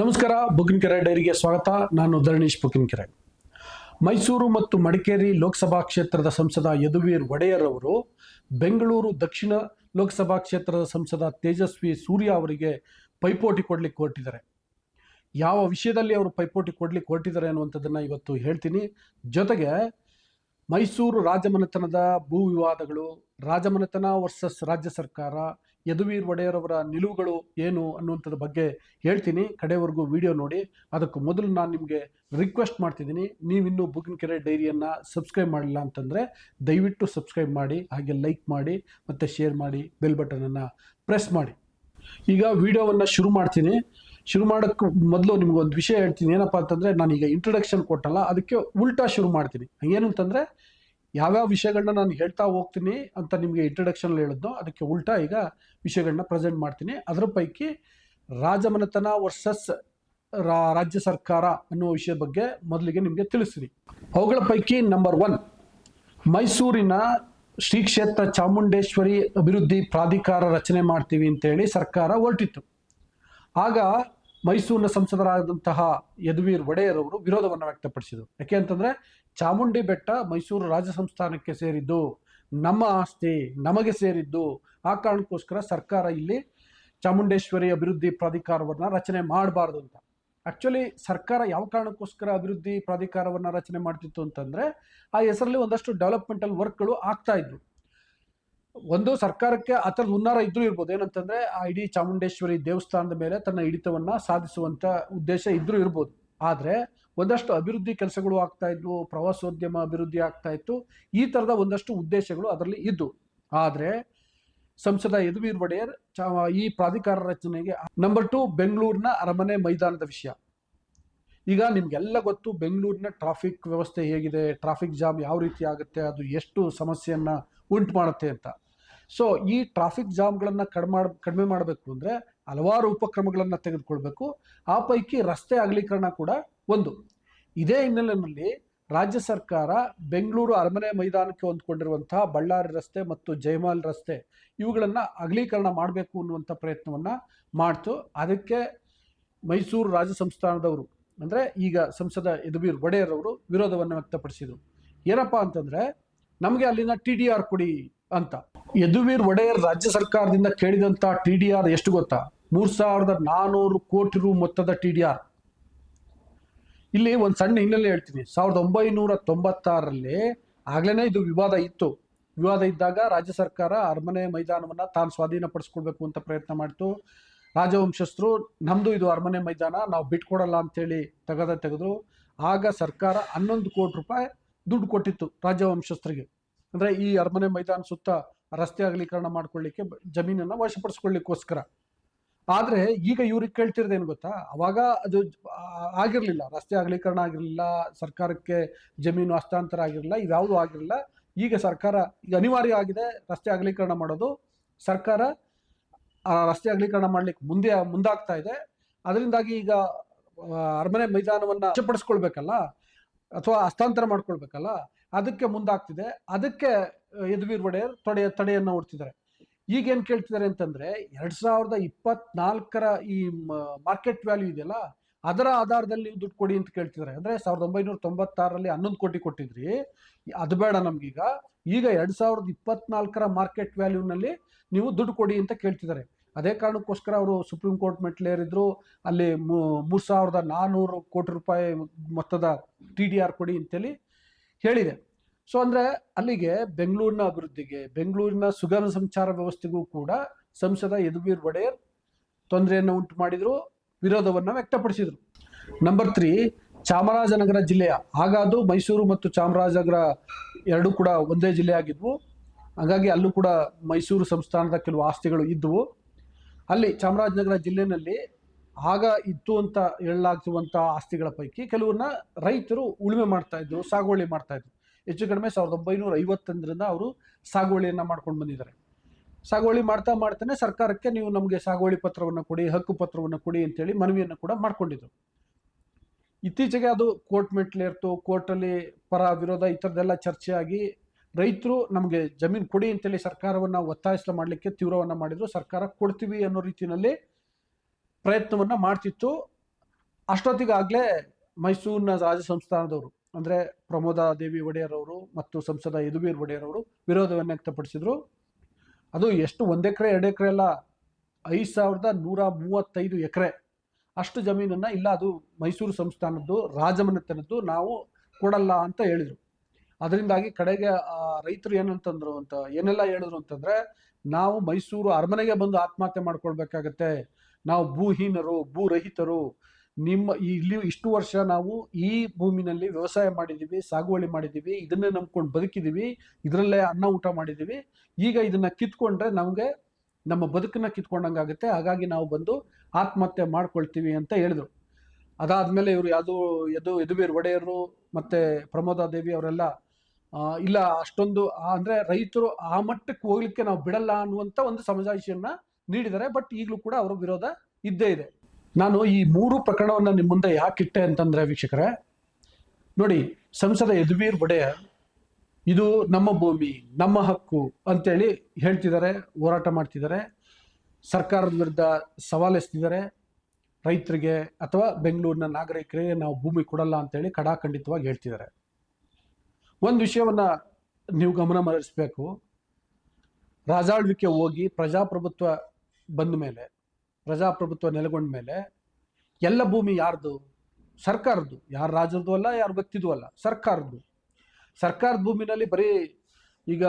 ನಮಸ್ಕಾರ ಬುಕಿನ್ಕೆರೆ ಡೈರಿಗೆ ಸ್ವಾಗತ. ನಾನು ಧರಣೀಶ್ ಬುಕಿನ್ಕೆರೆ ಮೈಸೂರು ಮತ್ತು ಮಡಿಕೇರಿ ಲೋಕಸಭಾ ಕ್ಷೇತ್ರದ ಸಂಸದ ಯದುವೀರ್ ಒಡೆಯರ್ ಅವರು ಬೆಂಗಳೂರು ದಕ್ಷಿಣ ಲೋಕಸಭಾ ಕ್ಷೇತ್ರದ ಸಂಸದ ತೇಜಸ್ವಿ ಸೂರ್ಯ ಅವರಿಗೆ ಪೈಪೋಟಿ ಕೊಡ್ಲಿಕ್ಕೆ ಹೊರಟಿದ್ದಾರೆ. ಯಾವ ವಿಷಯದಲ್ಲಿ ಅವರು ಪೈಪೋಟಿ ಕೊಡ್ಲಿಕ್ಕೆ ಹೊರಟಿದ್ದಾರೆ ಅನ್ನುವಂಥದ್ದನ್ನು ಇವತ್ತು ಹೇಳ್ತೀನಿ. ಜೊತೆಗೆ ಮೈಸೂರು ರಾಜಮನೆತನದ ಭೂ ವಿವಾದಗಳು, ರಾಜಮನೆತನ ವರ್ಸಸ್ ರಾಜ್ಯ ಸರ್ಕಾರ ಯದುವೀರ್ ಒಡೆಯರವರ ನಿಲುವುಗಳು ಏನು ಅನ್ನುವಂಥದ್ರ ಬಗ್ಗೆ ಹೇಳ್ತೀನಿ. ಕಡೆವರೆಗೂ ವಿಡಿಯೋ ನೋಡಿ. ಅದಕ್ಕೂ ಮೊದಲು ನಾನು ನಿಮಗೆ ರಿಕ್ವೆಸ್ಟ್ ಮಾಡ್ತಿದ್ದೀನಿ. ನೀವಿನ್ನೂ ಬುಕಿನ್ ಕೆರೆ ಡೈರಿಯನ್ನು ಸಬ್ಸ್ಕ್ರೈಬ್ ಮಾಡಿಲ್ಲ ಅಂತಂದರೆ ದಯವಿಟ್ಟು ಸಬ್ಸ್ಕ್ರೈಬ್ ಮಾಡಿ, ಹಾಗೆ ಲೈಕ್ ಮಾಡಿ, ಮತ್ತು ಶೇರ್ ಮಾಡಿ ಬೆಲ್ ಬಟನನ್ನು ಪ್ರೆಸ್ ಮಾಡಿ. ಈಗ ವಿಡಿಯೋವನ್ನು ಶುರು ಮಾಡ್ತೀನಿ. ಶುರು ಮಾಡೋಕ್ಕೆ ಮೊದಲು ನಿಮ್ಗೊಂದು ವಿಷಯ ಹೇಳ್ತೀನಿ. ಏನಪ್ಪ ಅಂತಂದರೆ ನಾನೀಗ ಇಂಟ್ರೊಡಕ್ಷನ್ ಕೊಟ್ಟಲ್ಲ, ಅದಕ್ಕೆ ಉಲ್ಟಾ ಶುರು ಮಾಡ್ತೀನಿ. ಏನಂತಂದರೆ ಯಾವ್ಯಾವ ವಿಷಯಗಳನ್ನ ನಾನು ಹೇಳ್ತಾ ಹೋಗ್ತೀನಿ ಅಂತ ನಿಮಗೆ ಇಂಟ್ರೊಡಕ್ಷನ್ ಹೇಳಿದ್ನೋ ಅದಕ್ಕೆ ಉಲ್ಟಾ ಈಗ ವಿಷಯಗಳನ್ನ ಪ್ರೆಸೆಂಟ್ ಮಾಡ್ತೀನಿ. ಅದರ ಪೈಕಿ ರಾಜಮನೆತನ ವರ್ಸಸ್ ರಾಜ್ಯ ಸರ್ಕಾರ ಅನ್ನುವ ವಿಷಯದ ಬಗ್ಗೆ ಮೊದಲಿಗೆ ನಿಮಗೆ ತಿಳಿಸ್ತೀನಿ ಅವುಗಳ ಪೈಕಿ ನಂಬರ್ ಒನ್ ಮೈಸೂರಿನ ಶ್ರೀ ಕ್ಷೇತ್ರ ಚಾಮುಂಡೇಶ್ವರಿ ಅಭಿವೃದ್ಧಿ ಪ್ರಾಧಿಕಾರ ರಚನೆ ಮಾಡ್ತೀವಿ ಅಂತೇಳಿ ಸರ್ಕಾರ ಹೊರಟಿತ್ತು. ಆಗ ಮೈಸೂರಿನ ಸಂಸದರಾದಂತಹ ಯದುವೀರ್ ಒಡೆಯರ್ ಅವರು ವಿರೋಧವನ್ನು ವ್ಯಕ್ತಪಡಿಸಿದರು. ಯಾಕೆ ಅಂತಂದ್ರೆ ಚಾಮುಂಡಿ ಬೆಟ್ಟ ಮೈಸೂರು ರಾಜ ಸಂಸ್ಥಾನಕ್ಕೆ ಸೇರಿದ್ದು ನಮ್ಮ ಆಸ್ತಿ, ನಮಗೆ ಸೇರಿದ್ದು. ಆ ಕಾರಣಕ್ಕೋಸ್ಕರ ಸರ್ಕಾರ ಇಲ್ಲಿ ಚಾಮುಂಡೇಶ್ವರಿ ಅಭಿವೃದ್ಧಿ ಪ್ರಾಧಿಕಾರವನ್ನು ರಚನೆ ಮಾಡಬಾರ್ದು ಅಂತ. ಆ್ಯಕ್ಚುಲಿ ಸರ್ಕಾರ ಯಾವ ಕಾರಣಕ್ಕೋಸ್ಕರ ಅಭಿವೃದ್ಧಿ ಪ್ರಾಧಿಕಾರವನ್ನು ರಚನೆ ಮಾಡ್ತಿತ್ತು ಅಂತಂದ್ರೆ ಆ ಹೆಸರಲ್ಲಿ ಒಂದಷ್ಟು ಡೆವಲಪ್ಮೆಂಟಲ್ ವರ್ಕ್ಗಳು ಆಗ್ತಾ ಇದ್ವು. ಒಂದು ಸರ್ಕಾರಕ್ಕೆ ಆ ಥರದ ಹುನ್ನಾರ ಇದ್ರೂ ಇರ್ಬೋದು. ಏನಂತಂದ್ರೆ ಆ ಇಡೀ ಚಾಮುಂಡೇಶ್ವರಿ ದೇವಸ್ಥಾನದ ಮೇಲೆ ತನ್ನ ಹಿಡಿತವನ್ನ ಸಾಧಿಸುವಂತ ಉದ್ದೇಶ ಇದ್ರೂ ಇರ್ಬೋದು. ಆದ್ರೆ ಒಂದಷ್ಟು ಅಭಿವೃದ್ಧಿ ಕೆಲಸಗಳು ಆಗ್ತಾ ಇದ್ವು, ಪ್ರವಾಸೋದ್ಯಮ ಅಭಿವೃದ್ಧಿ ಆಗ್ತಾ ಇತ್ತು, ಈ ಥರದ ಒಂದಷ್ಟು ಉದ್ದೇಶಗಳು ಅದರಲ್ಲಿ ಇದ್ದು. ಆದರೆ ಸಂಸದ ಯದುವೀರ್ ಒಡೆಯರ್ ಈ ಪ್ರಾಧಿಕಾರ ರಚನೆಗೆ ನಂಬರ್ ಟು ಬೆಂಗಳೂರಿನ ಅರಮನೆ ಮೈದಾನದ ವಿಷಯ. ಈಗ ನಿಮಗೆಲ್ಲ ಗೊತ್ತು ಬೆಂಗಳೂರಿನ ಟ್ರಾಫಿಕ್ ವ್ಯವಸ್ಥೆ ಹೇಗಿದೆ ಟ್ರಾಫಿಕ್ ಜಾಮ್ ಯಾವ ರೀತಿ ಆಗುತ್ತೆ, ಅದು ಎಷ್ಟು ಸಮಸ್ಯೆಯನ್ನು ಉಂಟು ಮಾಡುತ್ತೆ ಅಂತ. ಸೊ ಈ ಟ್ರಾಫಿಕ್ ಜಾಮ್ಗಳನ್ನು ಕಡಿಮೆ ಕಡಿಮೆ ಮಾಡಬೇಕು ಅಂದರೆ ಹಲವಾರು ಉಪಕ್ರಮಗಳನ್ನು ತೆಗೆದುಕೊಳ್ಬೇಕು. ಆ ಪೈಕಿ ರಸ್ತೆ ಅಗಲೀಕರಣ ಕೂಡ ಒಂದು. ಇದೇ ಹಿನ್ನೆಲೆಯಲ್ಲಿ ರಾಜ್ಯ ಸರ್ಕಾರ ಬೆಂಗಳೂರು ಅರಮನೆ ಮೈದಾನಕ್ಕೆ ಹೊಂದ್ಕೊಂಡಿರುವಂತಹ ಬಳ್ಳಾರಿ ರಸ್ತೆ ಮತ್ತು ಜಯಮಾಲ್ ರಸ್ತೆ ಇವುಗಳನ್ನು ಅಗಲೀಕರಣ ಮಾಡಬೇಕು ಅನ್ನುವಂಥ ಪ್ರಯತ್ನವನ್ನು ಮಾಡ್ತು. ಅದಕ್ಕೆ ಮೈಸೂರು ರಾಜ ಸಂಸ್ಥಾನದವರು, ಅಂದರೆ ಈಗ ಸಂಸದ ಯದುವೀರ್ ಒಡೆಯರ್ ಅವರು ವಿರೋಧವನ್ನು ವ್ಯಕ್ತಪಡಿಸಿದರು. ಏನಪ್ಪಾ ಅಂತಂದ್ರೆ ನಮಗೆ ಅಲ್ಲಿನ ಟಿ ಡಿ ಆರ್ ಕೊಡಿ ಅಂತ. ಯದುವೀರ್ ಒಡೆಯರ್ ರಾಜ್ಯ ಸರ್ಕಾರದಿಂದ ಕೇಳಿದಂತ ಟಿ ಡಿ ಆರ್ ಎಷ್ಟು ಗೊತ್ತಾ? ಮೂರ್ ಸಾವಿರದ ನಾನೂರು ಕೋಟಿ ರು ಮೊತ್ತದ ಟಿ ಡಿ ಆರ್. ಇಲ್ಲಿ ಒಂದು ಸಣ್ಣ ಹಿನ್ನೆಲೆ ಹೇಳ್ತೀನಿ. ಸಾವಿರದ ಒಂಬೈನೂರ ತೊಂಬತ್ತಾರರಲ್ಲಿ ಆಗ್ಲೇ ಇದು ವಿವಾದ ಇತ್ತು. ವಿವಾದ ಇದ್ದಾಗ ರಾಜ್ಯ ಸರ್ಕಾರ ಅರಮನೆ ಮೈದಾನವನ್ನ ತಾನು ಸ್ವಾಧೀನಪಡಿಸ್ಕೊಳ್ಬೇಕು ಅಂತ ಪ್ರಯತ್ನ ಮಾಡ್ತು. ರಾಜವಂಶಸ್ಥರು, ನಮ್ದು ಇದು ಅರಮನೆ ಮೈದಾನ, ನಾವು ಬಿಟ್ಕೊಡಲ್ಲ ಅಂತೇಳಿ ತೆಗೆದ ತೆಗೆದ್ರು. ಆಗ ಸರ್ಕಾರ ಹನ್ನೊಂದು ಕೋಟಿ ರೂಪಾಯಿ ದುಡ್ಡು ಕೊಟ್ಟಿತ್ತು ರಾಜವಂಶಸ್ಥರಿಗೆ. ಅಂದ್ರೆ ಈ ಅರಮನೆ ಮೈದಾನ ಸುತ್ತ ರಸ್ತೆ ಅಗಲೀಕರಣ ಮಾಡ್ಕೊಳ್ಳಿಕ್ಕೆ ಜಮೀನನ್ನು ವಶಪಡಿಸ್ಕೊಳ್ಳಿಕ್ಕೋಸ್ಕರ. ಆದ್ರೆ ಈಗ ಇವ್ರಿಗೆ ಕೇಳ್ತಿರೋದೇನು ಗೊತ್ತಾ? ಅವಾಗ ಅದು ಆಗಿರಲಿಲ್ಲ. ರಸ್ತೆ ಅಗಲೀಕರಣ ಆಗಿರಲಿಲ್ಲ, ಸರ್ಕಾರಕ್ಕೆ ಜಮೀನು ಹಸ್ತಾಂತರ ಆಗಿರಲಿಲ್ಲ ಇವ್ಯಾವುದೂ ಆಗಿರಲಿಲ್ಲ. ಈಗ ಸರ್ಕಾರ, ಈಗ ಅನಿವಾರ್ಯ ಆಗಿದೆ ರಸ್ತೆ ಅಗಲೀಕರಣ ಮಾಡೋದು. ಸರ್ಕಾರ ರಸ್ತೆ ಅಗಲೀಕರಣ ಮಾಡ್ಲಿಕ್ಕೆ ಮುಂದೆ, ಮುಂದಾಗ್ತಾ ಇದೆ. ಅದರಿಂದಾಗಿ ಈಗ ಅರಮನೆ ಮೈದಾನವನ್ನ ವಶಪಡಿಸ್ಕೊಳ್ಬೇಕಲ್ಲ? ಅಥವಾ ಹಸ್ತಾಂತರ ಮಾಡ್ಕೊಳ್ಬೇಕಲ್ಲ, ಅದಕ್ಕೆ ಮುಂದಾಗ್ತಿದೆ. ಅದಕ್ಕೆ ಯದುವೀರ್ ಒಡೆಯರ್ ತೊಡೆಯ ತಡೆಯನ್ನು ಹೊಡ್ತಿದ್ದಾರೆ. ಈಗ ಏನ್ ಕೇಳ್ತಿದ್ದಾರೆ ಅಂತಂದ್ರೆ, ಎರಡ್ ಸಾವಿರದ ಇಪ್ಪತ್ನಾಲ್ಕರ ಈ ಮಾರ್ಕೆಟ್ ವ್ಯಾಲ್ಯೂ ಇದೆಯಲ್ಲ, ಅದರ ಆಧಾರದಲ್ಲಿ ನೀವು ದುಡ್ಡು ಕೊಡಿ ಅಂತ ಕೇಳ್ತಿದ್ದಾರೆ. ಅಂದ್ರೆ ಸಾವಿರದ ಒಂಬೈನೂರ ತೊಂಬತ್ತಾರರಲ್ಲಿ ಹನ್ನೊಂದು ಕೋಟಿ ಕೊಟ್ಟಿದ್ರಿ. ಅದು ಬೇಡ ನಮ್ಗೀಗ. ಈಗ ಎರಡ್ ಸಾವಿರದ ಇಪ್ಪತ್ನಾಲ್ಕರ ಮಾರ್ಕೆಟ್ ವ್ಯಾಲ್ಯೂನಲ್ಲಿ ನೀವು ದುಡ್ಡು ಕೊಡಿ ಅಂತ ಕೇಳ್ತಿದ್ದಾರೆ. ಅದೇ ಕಾರಣಕ್ಕೋಸ್ಕರ ಅವರು ಸುಪ್ರೀಂ ಕೋರ್ಟ್ ಮೆಟ್ಲೇರಿದ್ರು ಅಲ್ಲಿ ಮೂರು ಸಾವಿರದ ನಾನ್ನೂರು ಕೋಟಿ ರೂಪಾಯಿ ಮೊತ್ತದ ಟಿ ಡಿ ಆರ್ ಕೊಡಿ ಅಂತೇಳಿ ಹೇಳಿದೆ. ಸೊ ಅಂದ್ರೆ ಅಲ್ಲಿಗೆ ಬೆಂಗಳೂರಿನ ಅಭಿವೃದ್ಧಿಗೆ, ಬೆಂಗಳೂರಿನ ಸುಗಮ ಸಂಚಾರ ವ್ಯವಸ್ಥೆಗೂ ಕೂಡ ಸಂಸದ ಯದುವೀರ್ ಒಡೆಯರ್ ತೊಂದರೆಯನ್ನು ಉಂಟು ಮಾಡಿದ್ರು, ವಿರೋಧವನ್ನು ವ್ಯಕ್ತಪಡಿಸಿದ್ರು. ನಂಬರ್ ತ್ರೀ ಚಾಮರಾಜನಗರ ಜಿಲ್ಲೆಯ ಹಾಗಾದೂ ಮೈಸೂರು ಮತ್ತು ಚಾಮರಾಜನಗರ ಎರಡೂ ಕೂಡ ಒಂದೇ ಜಿಲ್ಲೆ ಆಗಿದ್ವು. ಹಾಗಾಗಿ ಅಲ್ಲೂ ಕೂಡ ಮೈಸೂರು ಸಂಸ್ಥಾನದ ಕೆಲವು ಆಸ್ತಿಗಳು ಇದ್ವು. ಅಲ್ಲಿ ಚಾಮರಾಜನಗರ ಜಿಲ್ಲೆನಲ್ಲಿ ಆಗ ಇತ್ತು ಅಂತ ಹೇಳಲಾಗ್ತಿರುವಂಥ ಆಸ್ತಿಗಳ ಪೈಕಿ ಕೆಲವನ್ನ ರೈತರು ಉಳುಮೆ ಮಾಡ್ತಾ ಇದ್ರು, ಸಾಗುವಳಿ ಮಾಡ್ತಾ ಇದ್ರು. ಹೆಚ್ಚು ಕಡಿಮೆ ಸಾವಿರದ ಒಂಬೈನೂರ ಐವತ್ತೊಂದರಿಂದ ಅವರು ಸಾಗುವಳಿಯನ್ನು ಮಾಡ್ಕೊಂಡು ಬಂದಿದ್ದಾರೆ. ಸಾಗುವಳಿ ಮಾಡ್ತಾ ಮಾಡ್ತಾನೆ ಸರ್ಕಾರಕ್ಕೆ ನೀವು ನಮಗೆ ಸಾಗುವಳಿ ಪತ್ರವನ್ನು ಕೊಡಿ, ಹಕ್ಕು ಪತ್ರವನ್ನು ಕೊಡಿ ಅಂತೇಳಿ ಮನವಿಯನ್ನು ಕೂಡ ಮಾಡ್ಕೊಂಡಿದ್ರು. ಇತ್ತೀಚೆಗೆ ಅದು ಕೋರ್ಟ್ ಮೆಟ್ಲೇರ್ತು, ಕೋರ್ಟಲ್ಲಿ ಪರ ವಿರೋಧ ಈ ಥರದ್ದೆಲ್ಲ ಚರ್ಚೆ ಆಗಿ ರೈತರು ನಮಗೆ ಜಮೀನು ಕೊಡಿ ಅಂತೇಳಿ ಸರ್ಕಾರವನ್ನು ಒತ್ತಾಯಿಸಲು ಮಾಡಲಿಕ್ಕೆ ತೀವ್ರವನ್ನು ಮಾಡಿದ್ರು, ಸರ್ಕಾರ ಕೊಡ್ತೀವಿ ಅನ್ನೋ ರೀತಿಯಲ್ಲಿ ಪ್ರಯತ್ನವನ್ನು ಮಾಡ್ತಿತ್ತು. ಅಷ್ಟೊತ್ತಿಗಾಗಲೇ ಮೈಸೂರಿನ ರಾಜ ಸಂಸ್ಥಾನದವರು ಅಂದರೆ ಪ್ರಮೋದ ದೇವಿ ಒಡೆಯರ್ ಮತ್ತು ಸಂಸದ ಯದುವೀರ್ ಒಡೆಯರ್ ಅವರು ವಿರೋಧವನ್ನು ವ್ಯಕ್ತಪಡಿಸಿದ್ರು. ಅದು ಎಷ್ಟು ಒಂದು ಎಕರೆ, ಎರಡು ಎಕರೆ ಅಲ್ಲ, ಐದು ಸಾವಿರದ ನೂರ ಮೂವತ್ತೈದು ಎಕರೆ. ಅಷ್ಟು ಜಮೀನನ್ನು ಇಲ್ಲ, ಅದು ಮೈಸೂರು ಸಂಸ್ಥಾನದ್ದು, ರಾಜಮನೆತನದ್ದು ನಾವು ಕೊಡಲ್ಲ ಅಂತ ಹೇಳಿದರು. ಅದರಿಂದಾಗಿ ಕಡೆಗೆ ರೈತರು ಏನಂತಂದ್ರು ಅಂತ, ಏನೆಲ್ಲ ಹೇಳಿದ್ರು ಅಂತಂದ್ರೆ, ನಾವು ಮೈಸೂರು ಅರಮನೆಗೆ ಬಂದು ಆತ್ಮಹತ್ಯೆ ಮಾಡ್ಕೊಳ್ಬೇಕಾಗತ್ತೆ. ನಾವು ಭೂಹೀನರು, ಭೂರಹಿತರು, ನಿಮ್ಮ ಇಲ್ಲಿ ಇಷ್ಟು ವರ್ಷ ನಾವು ಈ ಭೂಮಿನಲ್ಲಿ ವ್ಯವಸಾಯ ಮಾಡಿದ್ದೀವಿ, ಸಾಗುವಳಿ ಮಾಡಿದ್ದೀವಿ, ಇದನ್ನೇ ನಂಬ್ಕೊಂಡು ಬದುಕಿದ್ದೀವಿ, ಇದರಲ್ಲೇ ಅನ್ನ ಊಟ ಮಾಡಿದ್ದೀವಿ. ಈಗ ಇದನ್ನ ಕಿತ್ಕೊಂಡ್ರೆ ನಮಗೆ, ನಮ್ಮ ಬದುಕನ್ನ ಕಿತ್ಕೊಂಡಂಗಾಗುತ್ತೆ. ಹಾಗಾಗಿ ನಾವು ಬಂದು ಆತ್ಮಹತ್ಯೆ ಮಾಡ್ಕೊಳ್ತೀವಿ ಅಂತ ಹೇಳಿದ್ರು. ಅದಾದ್ಮೇಲೆ ಇವರು ಯಾವುದು ಎದು ಯದುವೀರ್ ಒಡೆಯರು ಮತ್ತೆ ಪ್ರಮೋದ ದೇವಿ ಅವರೆಲ್ಲ ಇಲ್ಲ, ಅಷ್ಟೊಂದು ಅಂದ್ರೆ ರೈತರು ಆ ಮಟ್ಟಕ್ಕೆ ಹೋಗ್ಲಿಕ್ಕೆ ನಾವು ಬಿಡಲ್ಲ ಅನ್ನುವಂತ ಒಂದು ಸಮಜಾಯಿಷಿಯನ್ನ ನೀಡಿದ್ದಾರೆ. ಬಟ್ ಈಗಲೂ ಕೂಡ ಅವರ ವಿರೋಧ ಇದ್ದೇ ಇದೆ. ನಾನು ಈ ಮೂರು ಪ್ರಕರಣವನ್ನ ನಿಮ್ಮ ಮುಂದೆ ಯಾಕಿಟ್ಟೆ ಅಂತಂದ್ರೆ ವೀಕ್ಷಕರೇ, ನೋಡಿ, ಸಂಸದ ಯದುವೀರ್ ಒಡೆಯರ್ ಇದು ನಮ್ಮ ಭೂಮಿ, ನಮ್ಮ ಹಕ್ಕು ಅಂತೇಳಿ ಹೇಳ್ತಿದ್ದಾರೆ, ಹೋರಾಟ ಮಾಡ್ತಿದ್ದಾರೆ. ಸರ್ಕಾರದ ವಿರುದ್ಧ ಸವಾಲೆಸ್ತಿದ್ದಾರೆ ರೈತರಿಗೆ ಅಥವಾ ಬೆಂಗಳೂರಿನ ನಾಗರಿಕರಿಗೆ ನಾವು ಭೂಮಿ ಕೊಡಲ್ಲ ಅಂತೇಳಿ ಕಡಾಖಂಡಿತವಾಗಿ ಹೇಳ್ತಿದ್ದಾರೆ. ಒಂದು ವಿಷಯವನ್ನ ನೀವು ಗಮನ ಮರಳಿಸ್ಬೇಕು ರಾಜಾಳ್ವಿಕೆ ಹೋಗಿ ಪ್ರಜಾಪ್ರಭುತ್ವ ಬಂದ ಮೇಲೆ, ಪ್ರಜಾಪ್ರಭುತ್ವ ನೆಲೆಗೊಂಡ ಮೇಲೆ ಎಲ್ಲ ಭೂಮಿ ಯಾರ್ದು? ಸರ್ಕಾರದ್ದು. ಯಾರ ರಾಜರದ್ದು ಅಲ್ಲ, ಯಾರು ವ್ಯಕ್ತಿದು ಅಲ್ಲ? ಸರ್ಕಾರದ್ದು. ಸರ್ಕಾರದ ಭೂಮಿನಲ್ಲಿ ಬರೀ ಈಗ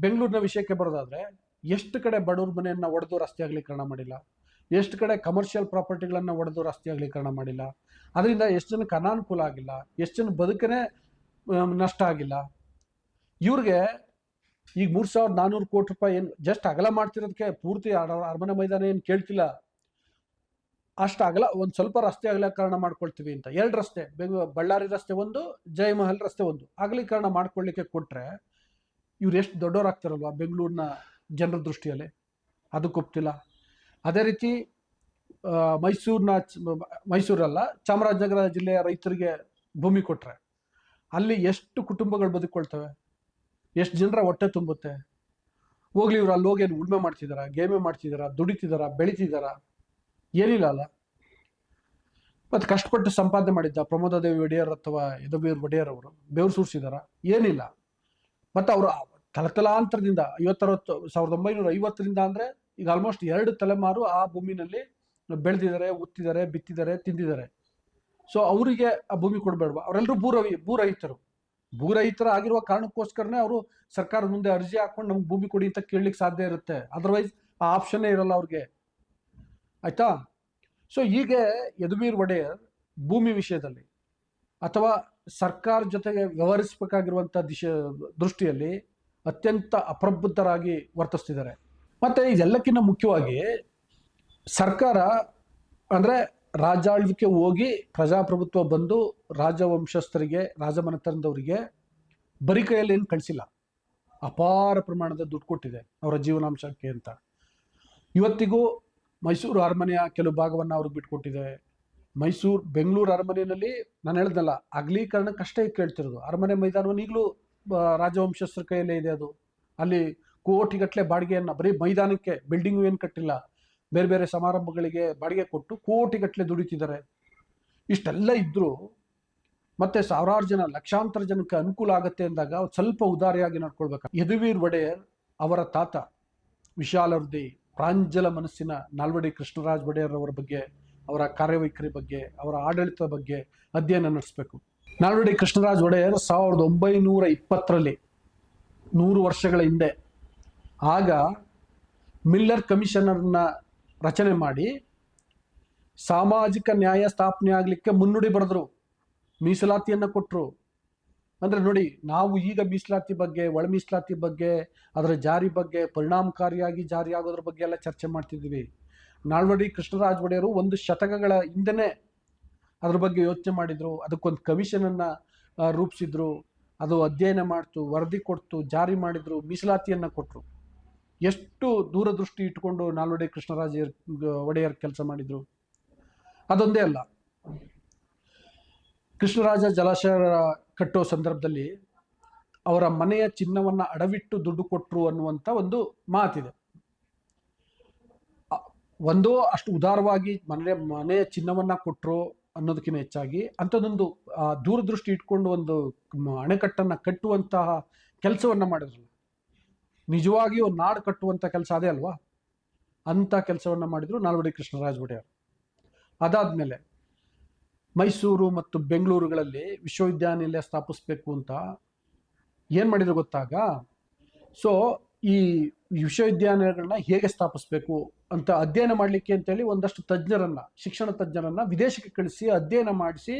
ಬೆಂಗಳೂರಿನ ವಿಷಯಕ್ಕೆ ಬರೋದಾದ್ರೆ ಎಷ್ಟು ಕಡೆ ಬಡವ್ರ ಮನೆಯನ್ನ ಒಡೆದು ರಸ್ತೆ ಅಗಲೀಕರಣ ಮಾಡಿಲ್ಲ? ಎಷ್ಟು ಕಡೆ ಕಮರ್ಷಿಯಲ್ ಪ್ರಾಪರ್ಟಿಗಳನ್ನ ಒಡೆದು ರಸ್ತೆ ಅಗಲೀಕರಣ ಮಾಡಿಲ್ಲ? ಅದರಿಂದ ಎಷ್ಟು ಜನಕ್ಕೆ ಅನಾನುಕೂಲ ಆಗಿಲ್ಲ? ಎಷ್ಟು ಜನ ಬದುಕನೇ ನಷ್ಟ ಆಗಿಲ್ಲ. ಇವ್ರಿಗೆ ಈಗ ಮೂರು ಸಾವಿರದ ನಾನ್ನೂರು ಕೋಟಿ ರೂಪಾಯಿ ಏನು ಜಸ್ಟ್ ಅಗಲ ಮಾಡ್ತಿರೋದಕ್ಕೆ ಪೂರ್ತಿ ಅರ- ಅರಮನೆ ಮೈದಾನ ಏನು ಕೇಳ್ತಿಲ್ಲ. ಅಷ್ಟು ಅಗಲ, ಒಂದು ಸ್ವಲ್ಪ ರಸ್ತೆ ಅಗಲೀಕರಣ ಮಾಡ್ಕೊಳ್ತೀವಿ ಅಂತ. ಎರಡು ರಸ್ತೆ ಬಳ್ಳಾರಿ ರಸ್ತೆ ಒಂದು, ಜಯಮಹಲ್ ರಸ್ತೆ ಒಂದು. ಅಗಲೀಕರಣ ಮಾಡ್ಕೊಳ್ಳಿಕ್ಕೆ ಕೊಟ್ಟರೆ ಇವ್ರು ಎಷ್ಟು ದೊಡ್ಡವರಾಗ್ತಾರಲ್ವಾ ಬೆಂಗಳೂರಿನ ಜನರ ದೃಷ್ಟಿಯಲ್ಲಿ? ಅದಕ್ಕೆ ಒಪ್ತಿಲ್ಲ. ಅದೇ ರೀತಿ ಮೈಸೂರಿನ ಮೈಸೂರಲ್ಲ, ಚಾಮರಾಜನಗರ ಜಿಲ್ಲೆಯ ರೈತರಿಗೆ ಭೂಮಿ ಕೊಟ್ರೆ. ಅಲ್ಲಿ ಎಷ್ಟು ಕುಟುಂಬಗಳು ಬದುಕೊಳ್ತವೆ? ಎಷ್ಟು ಜನರ ಹೊಟ್ಟೆ ತುಂಬುತ್ತೆ? ಹೋಗ್ಲಿ ಇವ್ರು ಅಲ್ಲಿ ಹೋಗಿ ಏನು ಉಳ್ಮೆ ಮಾಡ್ತಿದಾರ, ಗೇಮೆ ಮಾಡ್ತಿದಾರ, ದುಡಿತಿದಾರ, ಬೆಳಿತಿದಾರ? ಏನಿಲ್ಲ ಅಲ್ಲ. ಮತ್ತೆ ಕಷ್ಟಪಟ್ಟು ಸಂಪಾದನೆ ಮಾಡಿದ್ದ ಪ್ರಮೋದಾದೇವಿ ಒಡೆಯರ್ ಅಥವಾ ಯದುವೀರ್ ಒಡೆಯರ್ ಅವರು, ಬೆವರು ಸೂರಿಸಿದಾರ? ಏನಿಲ್ಲ. ಮತ್ತೆ ಅವರು ತಲತಲಾಂತರದಿಂದ ಐವತ್ತರವತ್ತು, ಸಾವಿರದ ಒಂಬೈನೂರ ಐವತ್ತರಿಂದ ಅಂದ್ರೆ ಈಗ ಆಲ್ಮೋಸ್ಟ್ ಎರಡು ತಲೆಮಾರು ಆ ಭೂಮಿನಲ್ಲಿ ಬೆಳೆದಿದ್ದಾರೆ ಉತ್ತಿದ್ದಾರೆ ಬಿತ್ತಿದ್ದಾರೆ ತಿಂದಿದ್ದಾರೆ ಸೊ ಅವರಿಗೆ ಆ ಭೂಮಿ ಕೊಡಬೇಡವಾ? ಅವರೆಲ್ಲರೂ ಭೂರವಿ ಭೂರಹಿತರು ಭೂರಹಿತರ ಆಗಿರುವ ಕಾರಣಕ್ಕೋಸ್ಕರನೇ ಅವರು ಸರ್ಕಾರದ ಮುಂದೆ ಅರ್ಜಿ ಹಾಕೊಂಡು ನಮ್ಗೆ ಭೂಮಿ ಕೊಡಿ ಅಂತ ಕೇಳಲಿಕ್ಕೆ ಸಾಧ್ಯ ಇರುತ್ತೆ. ಅದರ್ವೈಸ್ ಆ ಆಪ್ಷನ್ನೇ ಇರಲ್ಲ ಅವ್ರಿಗೆ. ಆಯ್ತಾ? ಸೊ ಹೀಗೆ ಯದುವೀರ್ ಒಡೆಯರ್ ಭೂಮಿ ವಿಷಯದಲ್ಲಿ ಅಥವಾ ಸರ್ಕಾರ ಜೊತೆಗೆ ವ್ಯವಹರಿಸಬೇಕಾಗಿರುವಂಥ ದಿಶ, ದೃಷ್ಟಿಯಲ್ಲಿ ಅತ್ಯಂತ ಅಪ್ರಬುದ್ಧರಾಗಿ ವರ್ತಿಸ್ತಿದ್ದಾರೆ. ಮತ್ತು ಇದೆಲ್ಲಕ್ಕಿಂತ ಮುಖ್ಯವಾಗಿ ಸರ್ಕಾರ ಅಂದ್ರೆ ರಾಜಾಳ್ವಿಕೆ ಹೋಗಿ ಪ್ರಜಾಪ್ರಭುತ್ವ ಬಂದು ರಾಜವಂಶಸ್ಥರಿಗೆ, ರಾಜಮನೆತನದವರಿಗೆ ಬರೀ ಕೈಯಲ್ಲಿ ಏನು ಕಳಿಸಿಲ್ಲ ಅಪಾರ ಪ್ರಮಾಣದ ದುಡ್ಡು ಕೊಟ್ಟಿದೆ ಅವರ ಜೀವನಾಂಶಕ್ಕೆ ಅಂತ. ಇವತ್ತಿಗೂ ಮೈಸೂರು ಅರಮನೆಯ ಕೆಲವು ಭಾಗವನ್ನು ಅವ್ರಿಗೆ ಬಿಟ್ಕೊಟ್ಟಿದೆ. ಮೈಸೂರು, ಬೆಂಗಳೂರು ಅರಮನೆಯಲ್ಲಿ ನಾನು ಹೇಳ್ದಲ್ಲ ಅಗಲೀಕರಣಕ್ಕಷ್ಟೇ ಕೇಳ್ತಿರೋದು. ಅರಮನೆ ಮೈದಾನವನ್ನು ಈಗಲೂ ರಾಜವಂಶಸ್ಥರ ಕೈಯಲ್ಲೇ ಇದೆ ಅದು. ಅಲ್ಲಿ ಕೋಟಿಗಟ್ಟಲೆ ಬಾಡಿಗೆಯನ್ನು, ಬರೀ ಮೈದಾನಕ್ಕೆ ಬಿಲ್ಡಿಂಗು ಏನು ಕಟ್ಟಿಲ್ಲ. ಬೇರೆ ಬೇರೆ ಸಮಾರಂಭಗಳಿಗೆ ಬಾಡಿಗೆ ಕೊಟ್ಟು ಕೋಟಿಗಟ್ಟಲೆ ದುಡಿತಿದ್ದಾರೆ. ಇಷ್ಟೆಲ್ಲ ಇದ್ದರೂ ಮತ್ತೆ ಸಾವಿರಾರು ಜನ, ಲಕ್ಷಾಂತರ ಜನಕ್ಕೆ ಅನುಕೂಲ ಆಗುತ್ತೆ ಅಂದಾಗ ಸ್ವಲ್ಪ ಉದಾರಿಯಾಗಿ ನಡ್ಕೊಳ್ಬೇಕು. ಯದುವೀರ್ ಒಡೆಯರ್ ಅವರ ತಾತ ವಿಶಾಲ ಹೃದಯ ಪ್ರಾಂಜಲ ಮನಸ್ಸಿನ ನಾಲ್ವಡಿ ಕೃಷ್ಣರಾಜ್ ಒಡೆಯರ್ ಅವರ ಬಗ್ಗೆ, ಅವರ ಕಾರ್ಯವೈಖರಿ ಬಗ್ಗೆ, ಅವರ ಆಡಳಿತದ ಬಗ್ಗೆ ಅಧ್ಯಯನ ನಡೆಸಬೇಕು. ನಾಲ್ವಡಿ ಕೃಷ್ಣರಾಜ್ ಒಡೆಯರ್ ಸಾವಿರದ ಒಂಬೈನೂರ ಇಪ್ಪತ್ತರಲ್ಲಿ, ನೂರು ವರ್ಷಗಳ ಹಿಂದೆ. ಆಗ ಮಿಲ್ಲರ್ ಕಮಿಷನರ್ನ ರಚನೆ ಮಾಡಿ ಸಾಮಾಜಿಕ ನ್ಯಾಯ ಸ್ಥಾಪನೆ ಆಗಲಿಕ್ಕೆ ಮುನ್ನುಡಿ ಬರೆದ್ರು, ಮೀಸಲಾತಿಯನ್ನ ಕೊಟ್ಟರು ಅಂದರೆ ನೋಡಿ, ನಾವು ಈಗ ಮೀಸಲಾತಿ ಬಗ್ಗೆ, ಒಳ ಮೀಸಲಾತಿ ಬಗ್ಗೆ, ಅದರ ಜಾರಿ ಬಗ್ಗೆ, ಪರಿಣಾಮಕಾರಿಯಾಗಿ ಜಾರಿ ಆಗೋದ್ರ ಬಗ್ಗೆ ಎಲ್ಲ ಚರ್ಚೆ ಮಾಡ್ತಿದ್ವಿ ನಾಳ್ವಡಿ ಕೃಷ್ಣರಾಜ ಒಡೆಯರು ಒಂದು ಶತಕಗಳ ಹಿಂದೆನೇ ಅದ್ರ ಬಗ್ಗೆ ಯೋಚನೆ ಮಾಡಿದರು. ಅದಕ್ಕೊಂದು ಕಮಿಷನನ್ನು ರೂಪಿಸಿದ್ರು. ಅದು ಅಧ್ಯಯನ ಮಾಡ್ತು, ವರದಿ ಕೊಡ್ತು, ಜಾರಿ ಮಾಡಿದರು, ಮೀಸಲಾತಿಯನ್ನು ಕೊಟ್ರು. ಎಷ್ಟು ದೂರದೃಷ್ಟಿ ಇಟ್ಕೊಂಡು ನಾಲ್ವಡೆ ಕೃಷ್ಣರಾಜ ಒಡೆಯರ್ ಕೆಲಸ ಮಾಡಿದ್ರು? ಅದೊಂದೇ ಅಲ್ಲ. ಕೃಷ್ಣರಾಜ ಜಲಾಶಯ ಕಟ್ಟೋ ಸಂದರ್ಭದಲ್ಲಿ ಅವರ ಮನೆಯ ಚಿನ್ನವನ್ನ ಅಡವಿಟ್ಟು ದುಡ್ಡು ಕೊಟ್ಟರು ಅನ್ನುವಂಥ ಒಂದು ಮಾತಿದೆ. ಒಂದು ಅಷ್ಟು ಉದಾರವಾಗಿ ಮನೆ, ಮನೆಯ ಚಿನ್ನವನ್ನ ಕೊಟ್ಟರು ಅನ್ನೋದಕ್ಕಿಂತ ಹೆಚ್ಚಾಗಿ ಅಂಥದ್ದೊಂದು ದೂರದೃಷ್ಟಿ ಇಟ್ಕೊಂಡು ಒಂದು ಅಣೆಕಟ್ಟನ್ನು ಕಟ್ಟುವಂತಹ ಕೆಲಸವನ್ನ ಮಾಡಿದ್ರಲ್ಲ. ನಿಜವಾಗಿಯೂ ನಾಡು ಕಟ್ಟುವಂತ ಕೆಲಸ ಅದೇ ಅಲ್ವಾ? ಅಂತ ಕೆಲಸವನ್ನ ಮಾಡಿದ್ರು ನಾಲ್ವಡಿ ಕೃಷ್ಣರಾಜ ಒಡೆಯರ್ ಅದಾದ್ಮೇಲೆ ಮೈಸೂರು ಮತ್ತು ಬೆಂಗಳೂರುಗಳಲ್ಲಿ ವಿಶ್ವವಿದ್ಯಾನಿಲಯ ಸ್ಥಾಪಿಸ್ಬೇಕು ಅಂತ ಏನು ಮಾಡಿದ್ರು ಗೊತ್ತಾಗ? ಸೊ ಈ ವಿಶ್ವವಿದ್ಯಾನಿಲಯಗಳನ್ನ ಹೇಗೆ ಸ್ಥಾಪಿಸ್ಬೇಕು ಅಂತ ಅಧ್ಯಯನ ಮಾಡಲಿಕ್ಕೆ ಅಂತೇಳಿ ಒಂದಷ್ಟು ತಜ್ಞರನ್ನ, ಶಿಕ್ಷಣ ತಜ್ಞರನ್ನ ವಿದೇಶಕ್ಕೆ ಕಳಿಸಿ ಅಧ್ಯಯನ ಮಾಡಿಸಿ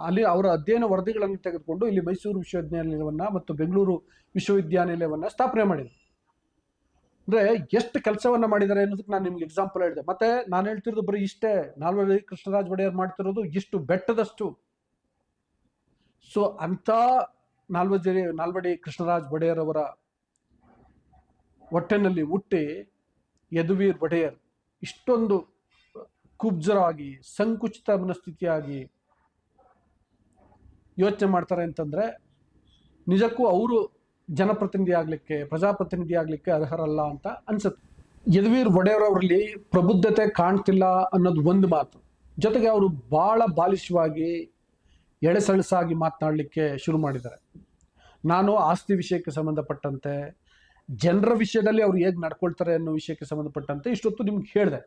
ಅಲ್ಲಿ ಅವರ ಅಧ್ಯಯನ ವರದಿಗಳನ್ನು ತೆಗೆದುಕೊಂಡು ಇಲ್ಲಿ ಮೈಸೂರು ವಿಶ್ವವಿದ್ಯಾನಿಲಯವನ್ನು ಮತ್ತು ಬೆಂಗಳೂರು ವಿಶ್ವವಿದ್ಯಾನಿಲಯವನ್ನು ಸ್ಥಾಪನೆ ಮಾಡಿದ್ರು. ಅಂದ್ರೆ ಎಷ್ಟು ಕೆಲಸವನ್ನ ಮಾಡಿದ್ದಾರೆ ಅನ್ನೋದಕ್ಕೆ ನಾನು ನಿಮ್ಗೆ ಎಕ್ಸಾಂಪಲ್ ಹೇಳಿದೆ. ಮತ್ತೆ ನಾನು ಹೇಳ್ತಿರೋದು ಬರೀ ಇಷ್ಟೇ ನಾಲ್ವಡಿ ಕೃಷ್ಣರಾಜ ಒಡೆಯರ್ ಮಾಡ್ತಿರೋದು ಇಷ್ಟು ಬೆಟ್ಟದಷ್ಟು. ಸೊ ಅಂತ ನಾಲ್ವಡಿ ನಾಲ್ವಡಿ ಕೃಷ್ಣರಾಜ್ ಒಡೆಯರ್ ಅವರ ಹೊಟ್ಟೆನಲ್ಲಿ ಹುಟ್ಟಿ ಯದುವೀರ್ ಒಡೆಯರ್ ಇಷ್ಟೊಂದು ಕುಬ್ಜರಾಗಿ, ಸಂಕುಚಿತ ಮನಸ್ಥಿತಿಯಾಗಿ ಯೋಚನೆ ಮಾಡ್ತಾರೆ ಅಂತಂದ್ರೆ ನಿಜಕ್ಕೂ ಅವರು ಜನಪ್ರತಿನಿಧಿ ಆಗ್ಲಿಕ್ಕೆ, ಪ್ರಜಾಪ್ರತಿನಿಧಿ ಆಗ್ಲಿಕ್ಕೆ ಅರ್ಹರಲ್ಲ ಅಂತ ಅನ್ಸುತ್ತೆ. ಯದುವೀರ್ ಒಡೆಯರ್ ಅವರಲ್ಲಿ ಪ್ರಬುದ್ಧತೆ ಕಾಣ್ತಿಲ್ಲ ಅನ್ನೋದು ಒಂದು ಮಾತು. ಜೊತೆಗೆ ಅವರು ಬಹಳ ಬಾಲಿಶವಾಗಿ ಎಳೆಸಳಸಾಗಿ ಮಾತನಾಡಲಿಕ್ಕೆ ಶುರು ಮಾಡಿದ್ದಾರೆ. ನಾನು ಆಸ್ತಿ ವಿಷಯಕ್ಕೆ ಸಂಬಂಧಪಟ್ಟಂತೆ, ಜನರ ವಿಷಯದಲ್ಲಿ ಅವ್ರು ಹೇಗೆ ನಡ್ಕೊಳ್ತಾರೆ ಅನ್ನೋ ವಿಷಯಕ್ಕೆ ಸಂಬಂಧಪಟ್ಟಂತೆ ಇಷ್ಟೊತ್ತು ನಿಮ್ಗೆ ಹೇಳಿದೆ.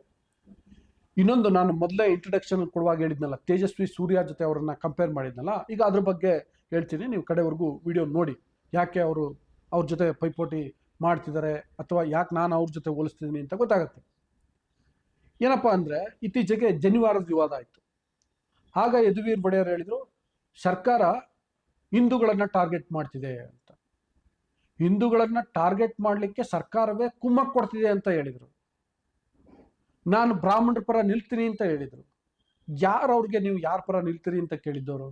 ಇನ್ನೊಂದು ನಾನು ಮೊದಲೇ ಇಂಟ್ರಡಕ್ಷನ್ ಕೊಡುವಾಗ ಹೇಳಿದ್ನಲ್ಲ, ತೇಜಸ್ವಿ ಸೂರ್ಯ ಜೊತೆ ಅವರನ್ನ ಕಂಪೇರ್ ಮಾಡಿದ್ನಲ್ಲ, ಈಗ ಅದ್ರ ಬಗ್ಗೆ ಹೇಳ್ತೀನಿ, ನೀವು ಕಡೆವರೆಗೂ ವಿಡಿಯೋ ನೋಡಿ. ಯಾಕೆ ಅವರು ಅವ್ರ ಜೊತೆ ಪೈಪೋಟಿ ಮಾಡ್ತಿದ್ದಾರೆ ಅಥವಾ ಯಾಕೆ ನಾನು ಅವ್ರ ಜೊತೆ ಹೋಲಿಸ್ತಿದ್ದೀನಿ ಅಂತ ಗೊತ್ತಾಗುತ್ತೆ. ಏನಪ್ಪಾ ಅಂದ್ರೆ ಇತ್ತೀಚೆಗೆ ಜನಿವಾರದ ವಿವಾದ ಆಯಿತು. ಆಗ ಯದುವೀರ್ ಬಡೆಯರ್ ಹೇಳಿದರು, ಸರ್ಕಾರ ಹಿಂದೂಗಳನ್ನ ಟಾರ್ಗೆಟ್ ಮಾಡ್ತಿದೆ ಅಂತ. ಹಿಂದೂಗಳನ್ನ ಟಾರ್ಗೆಟ್ ಮಾಡಲಿಕ್ಕೆ ಸರ್ಕಾರವೇ ಕುಮ್ಮಕ್ ಕೊಡ್ತಿದೆ ಅಂತ ಹೇಳಿದರು. ನಾನು ಬ್ರಾಹ್ಮಣರ ಪರ ನಿಲ್ತೀನಿ ಅಂತ ಹೇಳಿದರು. ಯಾರು ಅವ್ರಿಗೆ ನೀವು ಯಾರ ಪರ ನಿಲ್ತೀರಿ ಅಂತ ಕೇಳಿದ್ದವರು?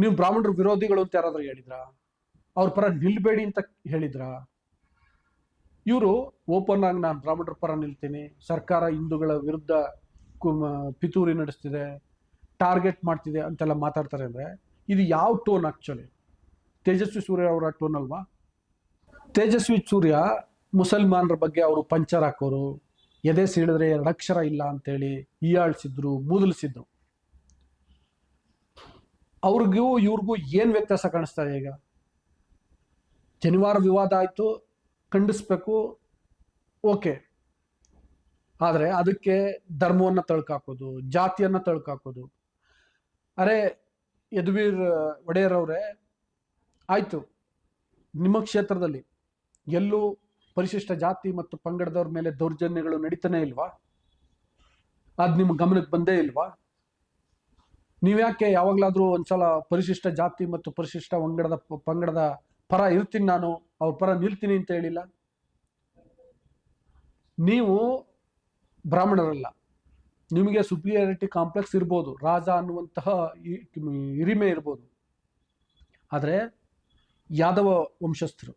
ನೀವು ಬ್ರಾಹ್ಮಣರ ವಿರೋಧಿಗಳು ಅಂತ ಯಾರಾದ್ರೂ ಹೇಳಿದ್ರ? ಅವ್ರ ಪರ ನಿಲ್ಬೇಡಿ ಅಂತ ಹೇಳಿದ್ರ? ಇವರು ಓಪನ್ ಆಗಿ ನಾನು ಬ್ರಾಹ್ಮಣರ ಪರ ನಿಲ್ತೀನಿ, ಸರ್ಕಾರ ಹಿಂದೂಗಳ ವಿರುದ್ಧ ಪಿತೂರಿ ನಡೆಸ್ತಿದೆ, ಟಾರ್ಗೆಟ್ ಮಾಡ್ತಿದೆ ಅಂತೆಲ್ಲ ಮಾತಾಡ್ತಾರೆ ಅಂದ್ರೆ ಇದು ಯಾವ ಟೋನ್ ಆಕ್ಚುಲಿ ತೇಜಸ್ವಿ ಸೂರ್ಯ ಅವರ ಟೋನ್ ಅಲ್ವಾ? ತೇಜಸ್ವಿ ಸೂರ್ಯ ಮುಸಲ್ಮಾನರ ಬಗ್ಗೆ ಅವರು ಪಂಚರ್ ಹಾಕೋರು, ಎದೆ ಸೀಳಿದ್ರೆ ಎರಡಕ್ಷರ ಇಲ್ಲ ಅಂತೇಳಿ ಹೀಯಾಳ್ಸಿದ್ರು ಮೂದಲಿಸಿದ್ರು ಅವ್ರಿಗೂ ಇವ್ರಿಗೂ ಏನು ವ್ಯತ್ಯಾಸ ಕಾಣಿಸ್ತಾ ಇದೆ ಈಗ? ಶನಿವಾರ ವಿವಾದ ಆಯ್ತು, ಖಂಡಿಸ್ಬೇಕು, ಓಕೆ. ಆದರೆ ಅದಕ್ಕೆ ಧರ್ಮವನ್ನ ತಳ್ಕಾಕೋದು, ಜಾತಿಯನ್ನ ತಳ್ಕಾಕೋದು. ಅರೆ, ಯದುವೀರ್ ಒಡೆಯರ್ ಅವರೇ ಆಯ್ತು. ನಿಮ್ಮ ಕ್ಷೇತ್ರದಲ್ಲಿ ಎಲ್ಲೂ ಪರಿಶಿಷ್ಟ ಜಾತಿ ಮತ್ತು ಪಂಗಡದವ್ರ ಮೇಲೆ ದೌರ್ಜನ್ಯಗಳು ನಡೀತಾನೆ ಇಲ್ವಾ? ಅದು ನಿಮ್ಮ ಗಮನಕ್ಕೆ ಬಂದೇ ಇಲ್ವಾ? ನೀವ್ಯಾಕೆ ಯಾವಾಗ್ಲಾದ್ರೂ ಒಂದ್ಸಲ ಪರಿಶಿಷ್ಟ ಜಾತಿ ಮತ್ತು ಪರಿಶಿಷ್ಟ ಪಂಗಡದ ಪಂಗಡದ ಪರ ಇರ್ತೀನಿ ನಾನು, ಅವ್ರ ಪರ ನಿಲ್ತೀನಿ ಅಂತ ಹೇಳಿಲ್ಲ? ನೀವು ಬ್ರಾಹ್ಮಣರಲ್ಲ, ನಿಮಗೆ ಸುಪೀರಿಯಾರಿಟಿ ಕಾಂಪ್ಲೆಕ್ಸ್ ಇರ್ಬೋದು, ರಾಜ ಅನ್ನುವಂತಹ ಹಿರಿಮೆ ಇರ್ಬೋದು. ಆದರೆ ಯಾದವ ವಂಶಸ್ಥರು,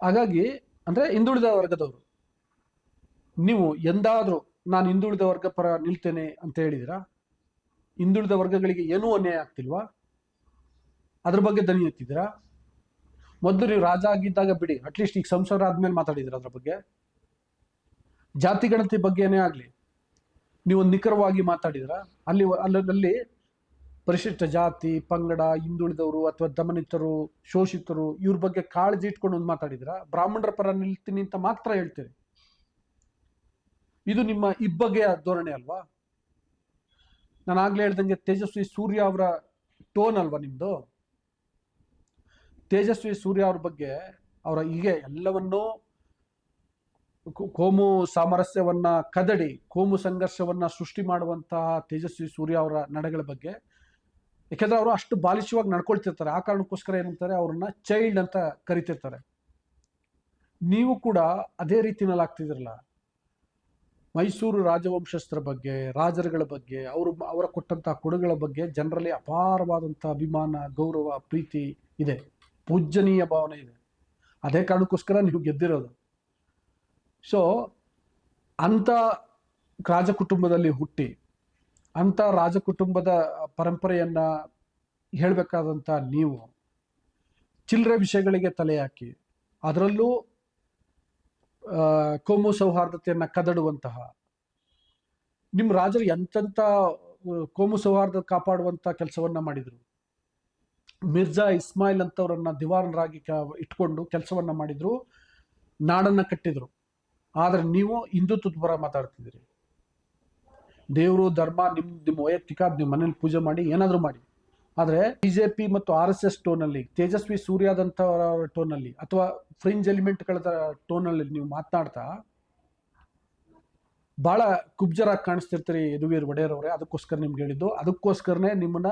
ಹಾಗಾಗಿ ಅಂದರೆ ಹಿಂದುಳಿದ ವರ್ಗದವರು, ನೀವು ಎಂದಾದರೂ ನಾನು ಹಿಂದುಳಿದ ವರ್ಗ ಪರ ನಿಲ್ತೇನೆ ಅಂತ ಹೇಳಿದಿರಾ? ಹಿಂದುಳಿದ ವರ್ಗಗಳಿಗೆ ಏನೂ ಅನ್ಯಾಯ ಆಗ್ತಿಲ್ವಾ? ಅದ್ರ ಬಗ್ಗೆ ದನಿ ಎತ್ತಿದ್ದೀರಾ? ಮೊದಲು ನೀವು ರಾಜ ಆಗಿದ್ದಾಗ ಬಿಡಿ ಅಟ್ಲೀಸ್ಟ್ ಈಗ ಸಂಸಾರ ಆದ್ಮೇಲೆ ಮಾತಾಡಿದಿರ ಅದ್ರ ಬಗ್ಗೆ? ಜಾತಿ ಗಣತಿ ಬಗ್ಗೆ ಏನೇ ಆಗ್ಲಿ, ನೀವು ನಿಖರವಾಗಿ ಮಾತಾಡಿದ್ರ ಅಲ್ಲಿ ಅಲ್ಲಲ್ಲಿ ಪರಿಶಿಷ್ಟ ಜಾತಿ, ಪಂಗಡ, ಹಿಂದುಳಿದವರು ಅಥವಾ ದಮನಿತರು, ಶೋಷಿತರು, ಇವ್ರ ಬಗ್ಗೆ ಕಾಳಜಿ ಇಟ್ಕೊಂಡು ಒಂದು ಮಾತಾಡಿದ್ರ ಬ್ರಾಹ್ಮಣರ ಪರ ನಿಲ್ತೀನಿ ಅಂತ ಮಾತ್ರ ಹೇಳ್ತೀರಿ ಇದು ನಿಮ್ಮ ಇಬ್ಬಗೆಯ ಧೋರಣೆ ಅಲ್ವಾ? ನಾನು ಆಗ್ಲೇ ಹೇಳ್ದಂಗೆ ತೇಜಸ್ವಿ ಸೂರ್ಯ ಅವರ ಟೋನ್ ಅಲ್ವಾ ನಿಮ್ದು? ತೇಜಸ್ವಿ ಸೂರ್ಯ ಅವ್ರ ಬಗ್ಗೆ ಅವರ ಹೀಗೆ ಎಲ್ಲವನ್ನೂ ಕೋಮು ಸಾಮರಸ್ಯವನ್ನ ಕದಡಿ, ಕೋಮು ಸಂಘರ್ಷವನ್ನ ಸೃಷ್ಟಿ ಮಾಡುವಂತಹ ತೇಜಸ್ವಿ ಸೂರ್ಯ ಅವರ ನಡೆಗಳ ಬಗ್ಗೆ. ಯಾಕೆಂದ್ರೆ ಅವರು ಅಷ್ಟು ಬಾಲಿಶವಾಗಿ ನಡ್ಕೊಳ್ತಿರ್ತಾರೆ. ಆ ಕಾರಣಕ್ಕೋಸ್ಕರ ಏನಂತಾರೆ? ಅವ್ರನ್ನ ಚೈಲ್ಡ್ ಅಂತ ಕರಿತಿರ್ತಾರೆ. ನೀವು ಕೂಡ ಅದೇ ರೀತಿನಲ್ಲಿ ಆಗ್ತಿದ್ರಲ್ಲ ಮೈಸೂರು ರಾಜವಂಶಸ್ಥರ ಬಗ್ಗೆ, ರಾಜರುಗಳ ಬಗ್ಗೆ, ಅವರು ಅವರ ಕೊಟ್ಟಂಥ ಕೊಡುಗಳ ಬಗ್ಗೆ ಜನರಲ್ಲಿ ಅಪಾರವಾದಂಥ ಅಭಿಮಾನ, ಗೌರವ, ಪ್ರೀತಿ ಇದೆ. ಪೂಜ್ಯನೀಯ ಭಾವನೆ ಇದೆ. ಅದೇ ಕಾರಣಕ್ಕೋಸ್ಕರ ನೀವು ಗೆದ್ದಿರೋದು. ಸೊ ಅಂಥ ರಾಜ ಕುಟುಂಬದಲ್ಲಿ ಹುಟ್ಟಿ, ಅಂಥ ರಾಜ ಕುಟುಂಬದ ಪರಂಪರೆಯನ್ನ ಹೇಳಬೇಕಾದಂಥ ನೀವು, ಚಿಲ್ಲರೆ ವಿಷಯಗಳಿಗೆ ತಲೆ ಹಾಕಿ, ಅದರಲ್ಲೂ ಕೋಮು ಸೌಹಾರ್ದತೆಯನ್ನು ಕದಡುವಂತಹ. ನಿಮ್ಮ ರಾಜರು ಎಂತೆಂಥ ಕೋಮು ಸೌಹಾರ್ದ ಕಾಪಾಡುವಂಥ ಕೆಲಸವನ್ನ ಮಾಡಿದರು? ಮಿರ್ಜಾ ಇಸ್ಮಾಯಿಲ್ ಅಂತವರನ್ನ ದಿವಾರನರಾಗಿ ಕ, ಇಟ್ಕೊಂಡು ಕೆಲಸವನ್ನ ಮಾಡಿದ್ರು. ನಾಡನ್ನ ಕಟ್ಟಿದರು. ಆದರೆ ನೀವು ಹಿಂದುತ್ವದ ಪರ ಮಾತಾಡ್ತಿದ್ದೀರಿ. ದೇವರು, ಧರ್ಮ ನಿಮ್ಮ ನಿಮ್ಮ ವೈಯಕ್ತಿಕ ನಿಮ್ಮ ಮನೇಲಿ ಪೂಜೆ ಮಾಡಿ ಏನಾದರೂ ಮಾಡಿ. ಆದರೆ ಬಿಜೆಪಿ ಮತ್ತು ಆರ್ ಎಸ್ ಎಸ್ ಟೋನಲ್ಲಿ, ತೇಜಸ್ವಿ ಸೂರ್ಯದಂಥವರ ಟೋನಲ್ಲಿ ಅಥವಾ ಫ್ರಿಂಜ್ ಎಲಿಮೆಂಟ್ಗಳ ಟೋನಲ್ಲಿ ನೀವು ಮಾತನಾಡ್ತಾ ಭಾಳ ಕುಬ್ಜರಾಗಿ ಕಾಣಿಸ್ತಿರ್ತೀರಿ ಯದುವೀರ್ ಒಡೆಯರ್ ಅವರೇ ಅದಕ್ಕೋಸ್ಕರ ನಿಮ್ಗೆ ಹೇಳಿದ್ದು. ಅದಕ್ಕೋಸ್ಕರನೇ ನಿಮ್ಮನ್ನ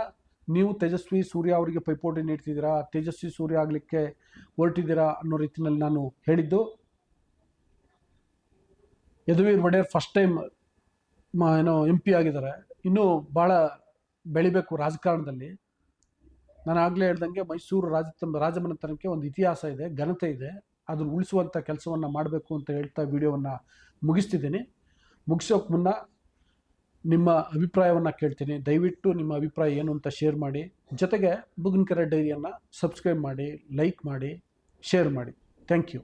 ನೀವು ತೇಜಸ್ವಿ ಸೂರ್ಯ ಅವರಿಗೆ ಪೈಪೋಟಿ ನೀಡ್ತಿದ್ದೀರಾ, ತೇಜಸ್ವಿ ಸೂರ್ಯ ಆಗಲಿಕ್ಕೆ ಹೊರಟಿದ್ದೀರಾ ಅನ್ನೋ ರೀತಿಯಲ್ಲಿ ನಾನು ಹೇಳಿದ್ದು. ಯದುವೀರ್ ಒಡೆಯರ್ ಫಸ್ಟ್ ಟೈಮ್ ಏನೋ ಎಂ ಪಿ ಆಗಿದ್ದಾರೆ. ಇನ್ನೂ ಭಾಳ ಬೆಳಿಬೇಕು ರಾಜಕಾರಣದಲ್ಲಿ. ನಾನು ಆಗಲೇ ಹೇಳ್ದಂಗೆ ಮೈಸೂರು ರಾಜ ರಾಜಮನೆತನಕ್ಕೆ ಒಂದು ಇತಿಹಾಸ ಇದೆ, ಘನತೆ ಇದೆ. ಅದನ್ನು ಉಳಿಸುವಂಥ ಕೆಲಸವನ್ನು ಮಾಡಬೇಕು ಅಂತ ಹೇಳ್ತಾ ವಿಡಿಯೋವನ್ನು ಮುಗಿಸ್ತಿದ್ದೀನಿ. ಮುಗಿಸೋಕೆ ಮುನ್ನ ನಿಮ್ಮ ಅಭಿಪ್ರಾಯವನ್ನು ಕೇಳ್ತೀನಿ. ದಯವಿಟ್ಟು ನಿಮ್ಮ ಅಭಿಪ್ರಾಯ ಏನು ಅಂತ ಶೇರ್ ಮಾಡಿ. ಜೊತೆಗೆ ಬುಗನ್ಕರ ಡೈರಿಯನ್ನು ಸಬ್ಸ್ಕ್ರೈಬ್ ಮಾಡಿ, ಲೈಕ್ ಮಾಡಿ, ಶೇರ್ ಮಾಡಿ. Thank you.